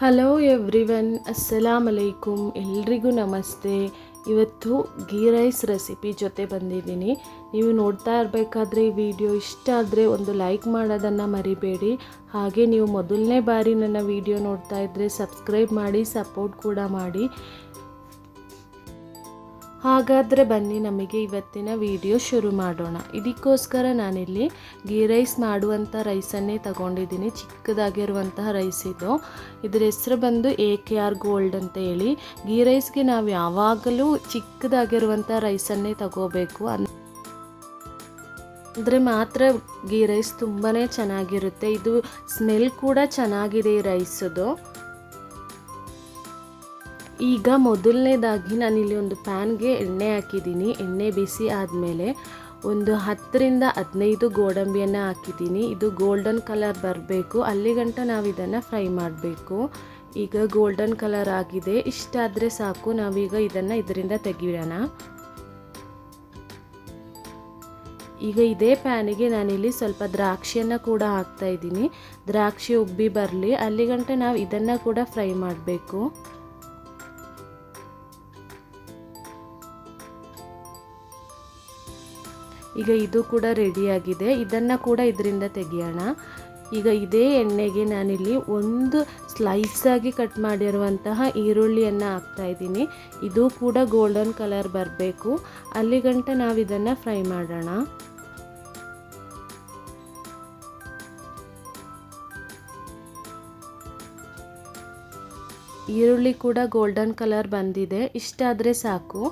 Hello everyone ಅಸ್ಸಲಾಂ ಅಲೈಕುಮ್ ಎಲ್ರಿಗೂ ನಮಸ್ತೆ. ಇವತ್ತು ಗೀ ರೈಸ್ ರೆಸಿಪಿ ಜೊತೆ ಬಂದಿದ್ದೀನಿ. ನೀವು ನೋಡ್ತಾ ಇರಬೇಕಾದ್ರೆ ಈ ವಿಡಿಯೋ ಇಷ್ಟ ಆದರೆ ಒಂದು ಲೈಕ್ ಮಾಡೋದನ್ನು ಮರಿಬೇಡಿ. ಹಾಗೆ ನೀವು ಮೊದಲನೇ ಬಾರಿ ನನ್ನ ವಿಡಿಯೋ ನೋಡ್ತಾ ಇದ್ದರೆ ಸಬ್ಸ್ಕ್ರೈಬ್ ಮಾಡಿ, ಸಪೋರ್ಟ್ ಕೂಡ ಮಾಡಿ. ಹಾಗಾದರೆ ಬನ್ನಿ ನಮಗೆ ಇವತ್ತಿನ ವಿಡಿಯೋ ಶುರು ಮಾಡೋಣ. ಇದಕ್ಕೋಸ್ಕರ ನಾನಿಲ್ಲಿ ಗೀ ರೈಸ್ ಮಾಡುವಂಥ ರೈಸನ್ನೇ ತಗೊಂಡಿದ್ದೀನಿ. ಚಿಕ್ಕದಾಗಿರುವಂತಹ ರೈಸ್ ಇದು. ಇದರ ಹೆಸರು ಬಂದು ಎ ಕೆ ಆರ್ ಗೋಲ್ಡ್ ಅಂತ ಹೇಳಿ. ಗೀ ರೈಸ್ಗೆ ನಾವು ಯಾವಾಗಲೂ ಚಿಕ್ಕದಾಗಿರುವಂಥ ರೈಸನ್ನೇ ತಗೋಬೇಕು. ಅಂದರೆ ಮಾತ್ರ ಗೀ ರೈಸ್ ತುಂಬಾ ಚೆನ್ನಾಗಿರುತ್ತೆ. ಇದು ಸ್ಮೆಲ್ ಕೂಡ ಚೆನ್ನಾಗಿದೆ ಈ ರೈಸದು ಈಗ ಮೊದಲನೇದಾಗಿ ನಾನಿಲ್ಲಿ ಒಂದು ಪ್ಯಾನ್ಗೆ ಎಣ್ಣೆ ಹಾಕಿದ್ದೀನಿ. ಎಣ್ಣೆ ಬಿಸಿ ಆದಮೇಲೆ ಒಂದು ಹತ್ತರಿಂದ ಹದಿನೈದು ಗೋಡಂಬಿಯನ್ನು ಹಾಕಿದ್ದೀನಿ. ಇದು ಗೋಲ್ಡನ್ ಕಲರ್ ಬರಬೇಕು. ಅಲ್ಲಿಗಂಟ ನಾವು ಇದನ್ನು ಫ್ರೈ ಮಾಡಬೇಕು. ಈಗ ಗೋಲ್ಡನ್ ಕಲರ್ ಆಗಿದೆ. ಇಷ್ಟಾದರೆ ಸಾಕು. ನಾವೀಗ ಇದನ್ನು ಇದರಿಂದ ತೆಗಿಯೋಣ. ಈಗ ಇದೇ ಪ್ಯಾನಿಗೆ ನಾನಿಲ್ಲಿ ಸ್ವಲ್ಪ ದ್ರಾಕ್ಷಿಯನ್ನು ಕೂಡ ಹಾಕ್ತಾ ಇದ್ದೀನಿ. ದ್ರಾಕ್ಷಿ ಉಬ್ಬಿ ಬರಲಿ. ಅಲ್ಲಿಗಂಟ ನಾವು ಇದನ್ನು ಕೂಡ ಫ್ರೈ ಮಾಡಬೇಕು. ಈಗ ಇದು ಕೂಡ ರೆಡಿಯಾಗಿದೆ ಇದನ್ನು ಕೂಡ ಇದರಿಂದ ತೆಗೆಯೋಣ. ಈಗ ಇದೇ ಎಣ್ಣೆಗೆ ನಾನಿಲ್ಲಿ ಒಂದು ಸ್ಲೈಸಾಗಿ ಕಟ್ ಮಾಡಿರುವಂತಹ ಈರುಳ್ಳಿಯನ್ನು ಹಾಕ್ತಾ ಇದ್ದೀನಿ. ಇದು ಕೂಡ ಗೋಲ್ಡನ್ ಕಲರ್ ಬರಬೇಕು. ಅಲ್ಲಿಗಂಟ ನಾವು ಇದನ್ನು ಫ್ರೈ ಮಾಡೋಣ. ಈರುಳ್ಳಿ ಕೂಡ ಗೋಲ್ಡನ್ ಕಲರ್ ಬಂದಿದೆ. ಇಷ್ಟಾದರೆ ಸಾಕು.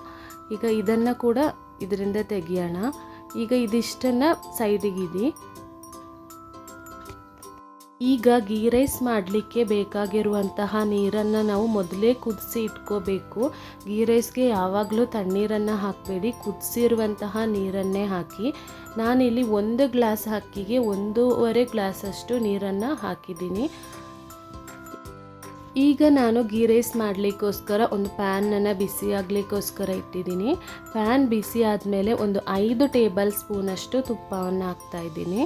ಈಗ ಇದನ್ನು ಕೂಡ ಇದರಿಂದ ತೆಗಿಯೋಣ. ಈಗ ಇದಿಷ್ಟನ್ನ ಸೈಡಿಗಿಡಿ. ಈಗ ಗೀ ರೈಸ್ ಮಾಡಲಿಕ್ಕೆ ಬೇಕಾಗಿರುವಂತಹ ನೀರನ್ನು ನಾವು ಮೊದಲೇ ಕುದಿಸಿ ಇಟ್ಕೋಬೇಕು. ಗೀ ರೈಸ್ಗೆ ಯಾವಾಗಲೂ ತಣ್ಣೀರನ್ನು ಹಾಕಬೇಡಿ. ಕುದಿಸಿರುವಂತಹ ನೀರನ್ನೇ ಹಾಕಿ. ನಾನಿಲ್ಲಿ ಒಂದು ಗ್ಲಾಸ್ ಅಕ್ಕಿಗೆ ಒಂದೂವರೆ ಗ್ಲಾಸಷ್ಟು ನೀರನ್ನು ಹಾಕಿದ್ದೀನಿ. ಈಗ ನಾನು ಗೀ ರೈಸ್ ಮಾಡಲಿಕ್ಕೋಸ್ಕರ ಒಂದು ಪ್ಯಾನನ್ನು ಬಿಸಿ ಆಗಲಿಕ್ಕೋಸ್ಕರ ಇಟ್ಟಿದ್ದೀನಿ. ಪ್ಯಾನ್ ಬಿಸಿ ಆದಮೇಲೆ ಒಂದು ಐದು ಟೇಬಲ್ ಸ್ಪೂನಷ್ಟು ತುಪ್ಪವನ್ನು ಹಾಕ್ತಾ ಇದ್ದೀನಿ.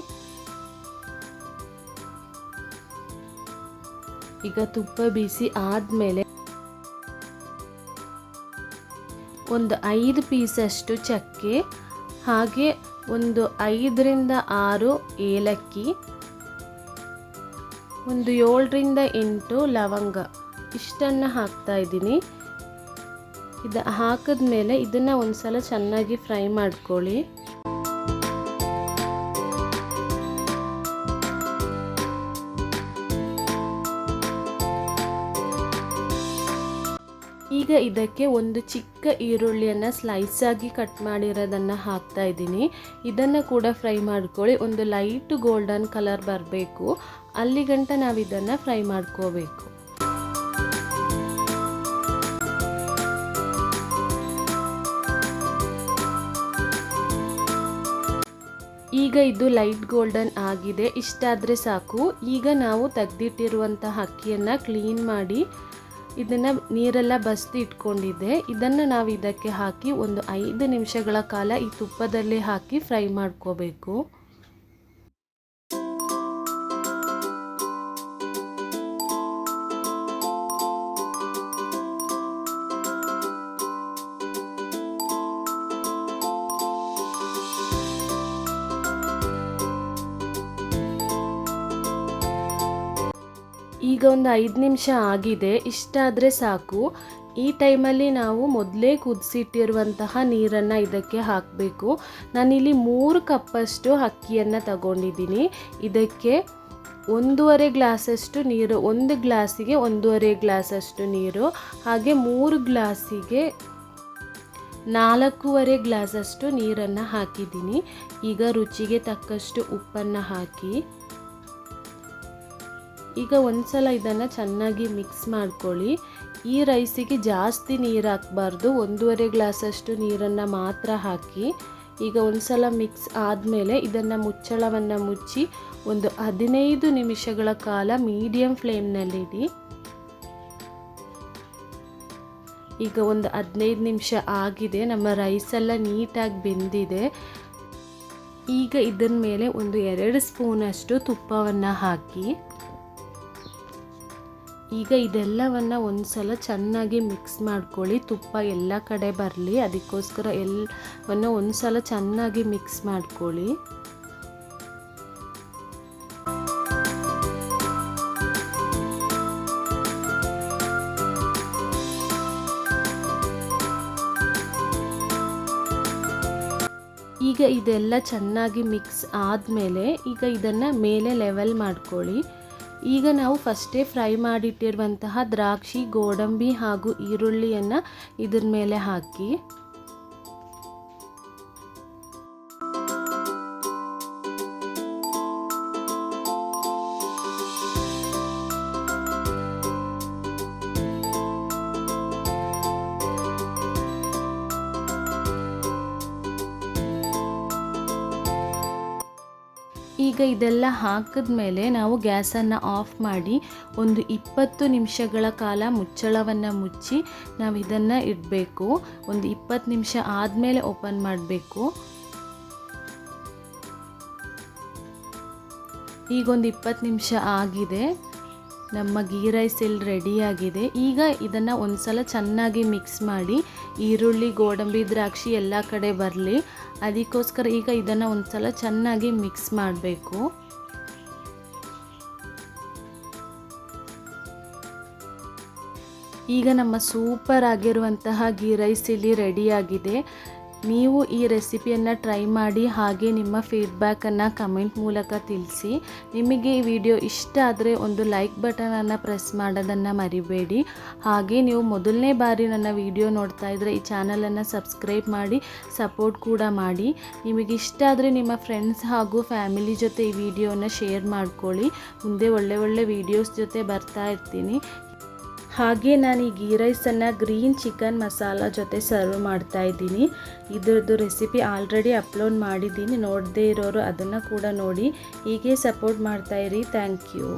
ಈಗ ತುಪ್ಪ ಬಿಸಿ ಆದಮೇಲೆ ಒಂದು ಐದು ಪೀಸಷ್ಟು ಚಕ್ಕೆ, ಹಾಗೆ ಒಂದು ಐದರಿಂದ ಆರು ಏಲಕ್ಕಿ ಒಂದು ಏಳರಿಂದ ಎಂಟು ಲವಂಗ. ಇಷ್ಟನ್ನು ಹಾಕ್ತಾ ಇದ್ದೀನಿ. ಇದು ಹಾಕಿದ್ಮೇಲೆ ಇದನ್ನು ಒಂದು ಸಲ ಚೆನ್ನಾಗಿ ಫ್ರೈ ಮಾಡ್ಕೊಳ್ಳಿ. ಈಗ ಇದಕ್ಕೆ ಒಂದು ಚಿಕ್ಕ ಈರುಳ್ಳಿಯನ್ನು ಸ್ಲೈಸಾಗಿ ಕಟ್ ಮಾಡಿರೋದನ್ನು ಹಾಕ್ತಾ ಇದ್ದೀನಿ. ಇದನ್ನು ಕೂಡ ಫ್ರೈ ಮಾಡ್ಕೊಳ್ಳಿ. ಒಂದು ಲೈಟ್ ಗೋಲ್ಡನ್ ಕಲರ್ ಬರಬೇಕು. ಅಲ್ಲಿಗಂಟ ನಾವು ಇದನ್ನು ಫ್ರೈ ಮಾಡ್ಕೋಬೇಕು. ಈಗ ಇದು ಲೈಟ್ ಗೋಲ್ಡನ್ ಆಗಿದೆ. ಇಷ್ಟಾದರೆ ಸಾಕು. ಈಗ ನಾವು ತೆಗೆದಿಟ್ಟಿರುವಂತಹ ಅಕ್ಕಿಯನ್ನು ಕ್ಲೀನ್ ಮಾಡಿ ಇದನ್ನು ನೀರೆಲ್ಲ ಬಸ್ದು ಇಟ್ಕೊಂಡಿದ್ದೆ. ಇದನ್ನು ನಾವು ಇದಕ್ಕೆ ಹಾಕಿ ಒಂದು ಐದು ನಿಮಿಷಗಳ ಕಾಲ ಈ ತುಪ್ಪದಲ್ಲಿ ಹಾಕಿ ಫ್ರೈ ಮಾಡ್ಕೋಬೇಕು. ಈಗ ಒಂದು ಐದು ನಿಮಿಷ ಆಗಿದೆ ಇಷ್ಟಾದರೆ ಸಾಕು. ಈ ಟೈಮಲ್ಲಿ ನಾವು ಮೊದಲೇ ಕುದಿಸಿಟ್ಟಿರುವಂತಹ ನೀರನ್ನು ಇದಕ್ಕೆ ಹಾಕಬೇಕು. ನಾನಿಲ್ಲಿ ಮೂರು ಕಪ್ಪಷ್ಟು ಅಕ್ಕಿಯನ್ನು ತಗೊಂಡಿದ್ದೀನಿ. ಇದಕ್ಕೆ ಒಂದೂವರೆ ಗ್ಲಾಸಷ್ಟು ನೀರು, ಒಂದು ಗ್ಲಾಸಿಗೆ ಒಂದೂವರೆ ಗ್ಲಾಸಷ್ಟು ನೀರು, ಹಾಗೆ ಮೂರು ಗ್ಲಾಸಿಗೆ ನಾಲ್ಕೂವರೆ ಗ್ಲಾಸಷ್ಟು ನೀರನ್ನು ಹಾಕಿದ್ದೀನಿ. ಈಗ ರುಚಿಗೆ ತಕ್ಕಷ್ಟು ಉಪ್ಪನ್ನು ಹಾಕಿ. ಈಗ ಒಂದ್ಸಲ ಇದನ್ನು ಚೆನ್ನಾಗಿ ಮಿಕ್ಸ್ ಮಾಡ್ಕೊಳ್ಳಿ. ಈ ರೈಸಿಗೆ ಜಾಸ್ತಿ ನೀರು ಹಾಕಬಾರ್ದು. ಒಂದೂವರೆ ಗ್ಲಾಸಷ್ಟು ನೀರನ್ನು ಮಾತ್ರ ಹಾಕಿ ಈಗ ಒಂದ್ಸಲ ಮಿಕ್ಸ್ ಆದಮೇಲೆ ಇದನ್ನು ಮುಚ್ಚಳವನ್ನು ಮುಚ್ಚಿ ಒಂದು ಹದಿನೈದು ನಿಮಿಷಗಳ ಕಾಲ ಮೀಡಿಯಂ ಫ್ಲೇಮ್ನಲ್ಲಿಡಿ ಈಗ ಒಂದು ಹದಿನೈದು ನಿಮಿಷ ಆಗಿದೆ. ನಮ್ಮ ರೈಸೆಲ್ಲ ನೀಟಾಗಿ ಬೆಂದಿದೆ. ಈಗ ಇದರ ಮೇಲೆ ಒಂದು ಎರಡು ಸ್ಪೂನಷ್ಟು ತುಪ್ಪವನ್ನು ಹಾಕಿ. ಈಗ ಇದೆಲ್ಲವನ್ನು ಒಂದು ಸಲ ಚೆನ್ನಾಗಿ ಮಿಕ್ಸ್ ಮಾಡ್ಕೊಳ್ಳಿ. ತುಪ್ಪ ಎಲ್ಲ ಕಡೆ ಬರಲಿ. ಅದಕ್ಕೋಸ್ಕರ ಎಲ್ಲವನ್ನು ಒಂದು ಸಲ ಚೆನ್ನಾಗಿ ಮಿಕ್ಸ್ ಮಾಡ್ಕೊಳ್ಳಿ. ಈಗ ಇದೆಲ್ಲ ಚೆನ್ನಾಗಿ ಮಿಕ್ಸ್ ಆದಮೇಲೆ ಈಗ ಇದನ್ನು ಮೇಲೆ ಲೆವೆಲ್ ಮಾಡ್ಕೊಳ್ಳಿ. ಈಗ ನಾವು ಫಸ್ಟೇ ಫ್ರೈ ಮಾಡಿಟ್ಟಿರುವಂತಹ ದ್ರಾಕ್ಷಿ ಗೋಡಂಬಿ ಹಾಗೂ ಈರುಳ್ಳಿಯನ್ನು ಇದ್ರ ಮೇಲೆ ಹಾಕಿ ಈಗ ಇದೆಲ್ಲ ಹಾಕಿದ ಮೇಲೆ ನಾವು ಗ್ಯಾಸನ್ನು ಆಫ್ ಮಾಡಿ ಒಂದು ಇಪ್ಪತ್ತು ನಿಮಿಷಗಳ ಕಾಲ ಮುಚ್ಚಳವನ್ನು ಮುಚ್ಚಿ ನಾವು ಇದನ್ನು ಇಡಬೇಕು. ಒಂದು ಇಪ್ಪತ್ತು ನಿಮಿಷ ಆದಮೇಲೆ ಓಪನ್ ಮಾಡಬೇಕು. ಈಗ ಒಂದು ಇಪ್ಪತ್ತು ನಿಮಿಷ ಆಗಿದೆ. ನಮ್ಮ ಗೀ ರೈಸ್ ಇಲ್ಲಿ ರೆಡಿಯಾಗಿದೆ ಈಗ ಇದನ್ನು ಒಂದು ಸಲ ಚೆನ್ನಾಗಿ ಮಿಕ್ಸ್ ಮಾಡಿ ಈರುಳ್ಳಿ, ಗೋಡಂಬಿ, ದ್ರಾಕ್ಷಿ ಎಲ್ಲ ಕಡೆ ಬರಲಿ. ಅದಕ್ಕೋಸ್ಕರ ಈಗ ಇದನ್ನು ಒಂದು ಸಲ ಚೆನ್ನಾಗಿ ಮಿಕ್ಸ್ ಮಾಡಬೇಕು. ಈಗ ನಮ್ಮ ಸೂಪರ್ ಆಗಿರುವಂತಹ ಗೀ ರೈಸ್ ಇಲ್ಲಿ ರೆಡಿಯಾಗಿದೆ ನೀವು ಈ ರೆಸಿಪಿಯನ್ನು ಟ್ರೈ ಮಾಡಿ ಹಾಗೆ ನಿಮ್ಮ ಫೀಡ್ಬ್ಯಾಕನ್ನು ಕಮೆಂಟ್ ಮೂಲಕ ತಿಳಿಸಿ. ನಿಮಗೆ ಈ ವಿಡಿಯೋ ಇಷ್ಟ ಆದರೆ ಒಂದು ಲೈಕ್ ಬಟನನ್ನು ಪ್ರೆಸ್ ಮಾಡೋದನ್ನು ಮರಿಬೇಡಿ. ಹಾಗೆ ನೀವು ಮೊದಲನೇ ಬಾರಿ ನನ್ನ ವಿಡಿಯೋ ನೋಡ್ತಾ ಇದ್ದರೆ ಈ ಚಾನಲನ್ನು ಸಬ್ಸ್ಕ್ರೈಬ್ ಮಾಡಿ, ಸಪೋರ್ಟ್ ಕೂಡ ಮಾಡಿ. ನಿಮಗೆ ಇಷ್ಟ ಆದರೆ ನಿಮ್ಮ ಫ್ರೆಂಡ್ಸ್ ಹಾಗೂ ಫ್ಯಾಮಿಲಿ ಜೊತೆ ಈ ವಿಡಿಯೋನ ಶೇರ್ ಮಾಡ್ಕೊಳ್ಳಿ. ಮುಂದೆ ಒಳ್ಳೆ ಒಳ್ಳೆ ವೀಡಿಯೋಸ್ ಜೊತೆ ಬರ್ತಾ ಇರ್ತೀನಿ. ಹಾಗೆ ನಾನು ಈ ಗೀ ರೈಸನ್ನು ಗ್ರೀನ್ ಚಿಕನ್ ಮಸಾಲ ಜೊತೆ ಸರ್ವ್ ಮಾಡ್ತಾ ಇದ್ದೀನಿ. ಇದರದ್ದು ರೆಸಿಪಿ ಆಲ್ರೆಡಿ ಅಪ್ಲೋಡ್ ಮಾಡಿದ್ದೀನಿ. ನೋಡದೇ ಇರೋರು ಅದನ್ನು ಕೂಡ ನೋಡಿ. ಹೀಗೆ ಸಪೋರ್ಟ್ ಮಾಡ್ತಾಯಿರಿ ಥ್ಯಾಂಕ್ ಯು.